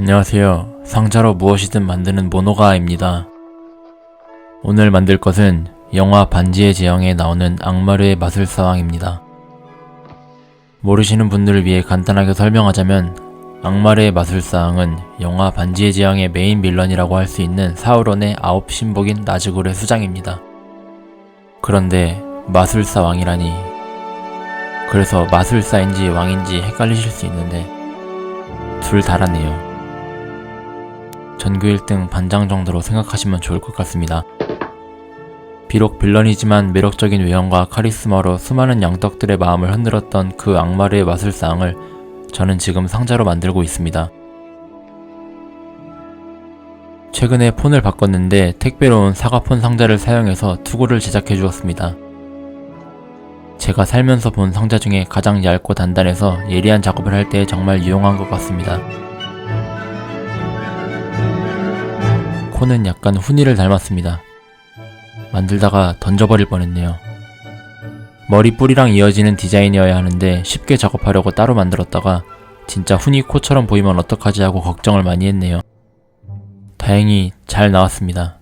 안녕하세요. 상자로 무엇이든 만드는 모노가입니다. 오늘 만들 것은 영화 반지의 제왕에 나오는 악마르의 마술사왕입니다. 모르시는 분들을 위해 간단하게 설명하자면 악마르의 마술사왕은 영화 반지의 제왕의 메인 빌런이라고 할 수 있는 사우론의 아홉 신복인 나즈굴의 수장입니다. 그런데 마술사왕이라니 그래서 마술사인지 왕인지 헷갈리실 수 있는데 둘 다라네요. 전교 1등 반장 정도로 생각하시면 좋을 것 같습니다. 비록 빌런이지만 매력적인 외형과 카리스마로 수많은 양떡들의 마음을 흔들었던 그 악마르의 마술사항을 저는 지금 상자로 만들고 있습니다. 최근에 폰을 바꿨는데 택배로 온 사과폰 상자를 사용해서 투구를 제작해 주었습니다. 제가 살면서 본 상자 중에 가장 얇고 단단해서 예리한 작업을 할 때 정말 유용한 것 같습니다. 코는 약간 훈이를 닮았습니다. 만들다가 던져버릴 뻔했네요. 머리 뿌리랑 이어지는 디자인이어야 하는데 쉽게 작업하려고 따로 만들었다가 진짜 훈이 코처럼 보이면 어떡하지 하고 걱정을 많이 했네요. 다행히 잘 나왔습니다.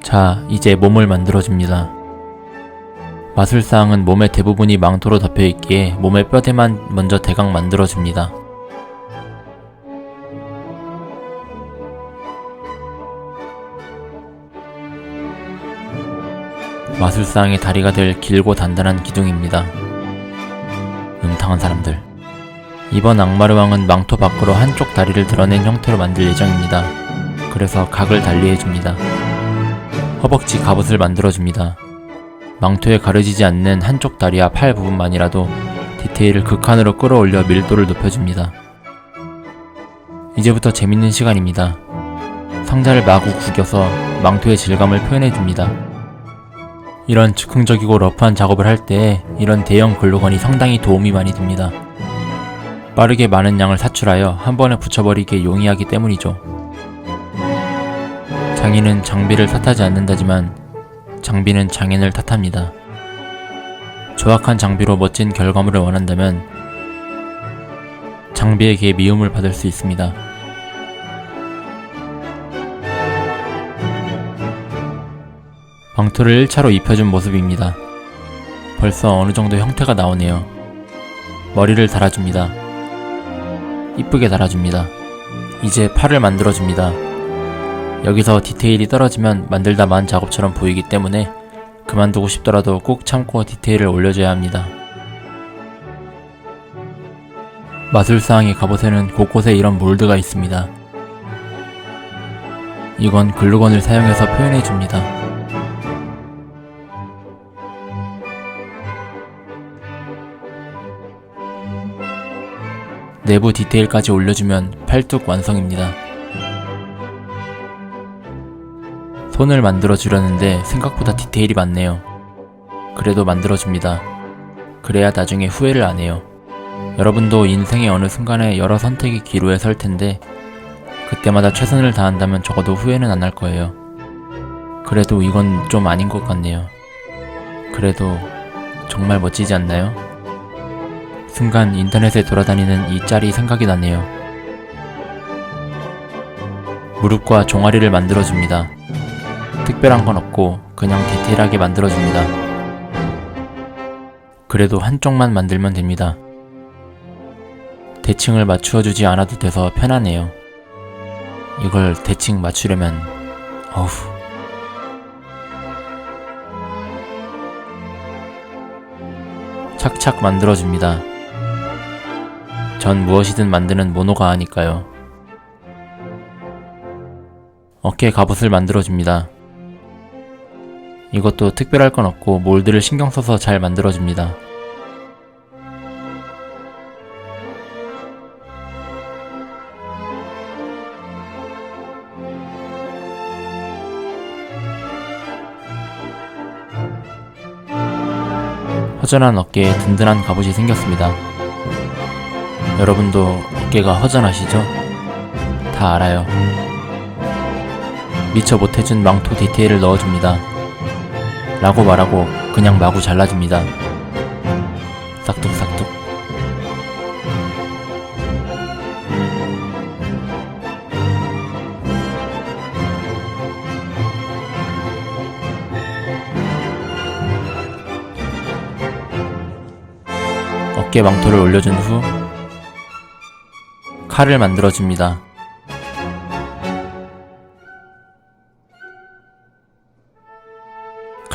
자, 이제 몸을 만들어줍니다. 마술사항은 몸의 대부분이 망토로 덮여 있기에 몸의 뼈대만 먼저 대강 만들어줍니다. 마술사항의 다리가 될 길고 단단한 기둥입니다. 음탕한 사람들. 이번 악마르 왕은 망토 밖으로 한쪽 다리를 드러낸 형태로 만들 예정입니다. 그래서 각을 달리해줍니다. 허벅지 갑옷을 만들어줍니다. 망토에 가려지지 않는 한쪽 다리와 팔 부분만이라도 디테일을 극한으로 끌어올려 밀도를 높여줍니다. 이제부터 재밌는 시간입니다. 상자를 마구 구겨서 망토의 질감을 표현해줍니다. 이런 즉흥적이고 러프한 작업을 할 때 이런 대형 글루건이 상당히 도움이 많이 됩니다. 빠르게 많은 양을 사출하여 한 번에 붙여버리기에 용이하기 때문이죠. 장인은 장비를 탓하지 않는다지만 장비는 장인을 탓합니다. 조악한 장비로 멋진 결과물을 원한다면 장비에게 미움을 받을 수 있습니다. 망토를 1차로 입혀준 모습입니다. 벌써 어느 정도 형태가 나오네요. 머리를 달아줍니다. 이쁘게 달아줍니다. 이제 팔을 만들어줍니다. 여기서 디테일이 떨어지면 만들다 만 작업처럼 보이기 때문에 그만두고 싶더라도 꼭 참고 디테일을 올려줘야 합니다. 마술사항의 갑옷에는 곳곳에 이런 몰드가 있습니다. 이건 글루건을 사용해서 표현해줍니다. 내부 디테일까지 올려주면 팔뚝 완성입니다. 손을 만들어 주려는데 생각보다 디테일이 많네요. 그래도 만들어줍니다. 그래야 나중에 후회를 안 해요. 여러분도 인생의 어느 순간에 여러 선택의 기로에 설 텐데, 그때마다 최선을 다한다면 적어도 후회는 안 할 거예요. 그래도 이건 좀 아닌 것 같네요. 그래도 정말 멋지지 않나요? 순간 인터넷에 돌아다니는 이 짤이 생각이 나네요. 무릎과 종아리를 만들어줍니다. 특별한 건 없고 그냥 디테일하게 만들어줍니다. 그래도 한쪽만 만들면 됩니다. 대칭을 맞추어주지 않아도 돼서 편하네요. 이걸 대칭 맞추려면 어후 착착 만들어줍니다. 전 무엇이든 만드는 모노가 하니까요. 어깨 갑옷을 만들어줍니다. 이것도 특별할 건 없고 몰드를 신경 써서 잘 만들어줍니다. 허전한 어깨에 든든한 갑옷이 생겼습니다. 여러분도 어깨가 허전하시죠? 다 알아요. 미처 못해준 망토 디테일을 넣어줍니다. 라고 말하고 그냥 마구 잘라줍니다. 싹둑싹둑. 어깨 망토를 올려준 후 칼을 만들어줍니다.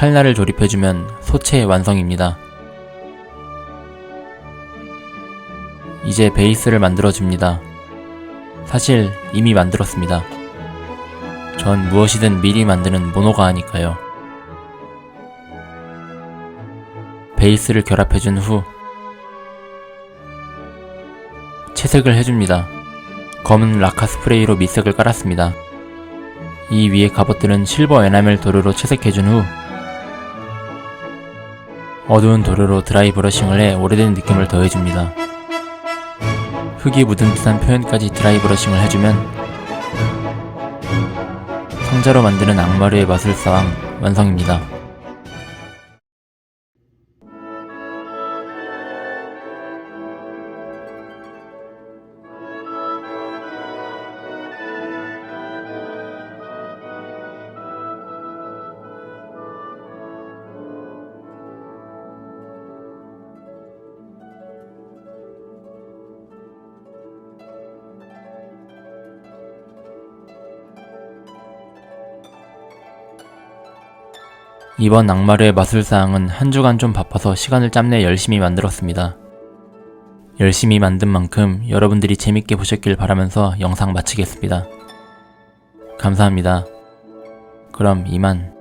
칼날을 조립해주면 소체의 완성입니다. 이제 베이스를 만들어줍니다. 사실 이미 만들었습니다. 전 무엇이든 미리 만드는 모노가 하니까요. 베이스를 결합해준 후 채색을 해줍니다. 검은 라카 스프레이로 밑색을 깔았습니다. 이 위에 갑옷들은 실버 에나멜 도료로 채색해준 후 어두운 도료로 드라이 브러싱을 해 오래된 느낌을 더해줍니다. 흙이 묻은 듯한 표현까지 드라이 브러싱을 해주면 상자로 만드는 악마루의 마술사왕 완성입니다. 이번 악마루의 마술사항은 한 주간 좀 바빠서 시간을 짬내 열심히 만들었습니다. 열심히 만든 만큼 여러분들이 재밌게 보셨길 바라면서 영상 마치겠습니다. 감사합니다. 그럼 이만.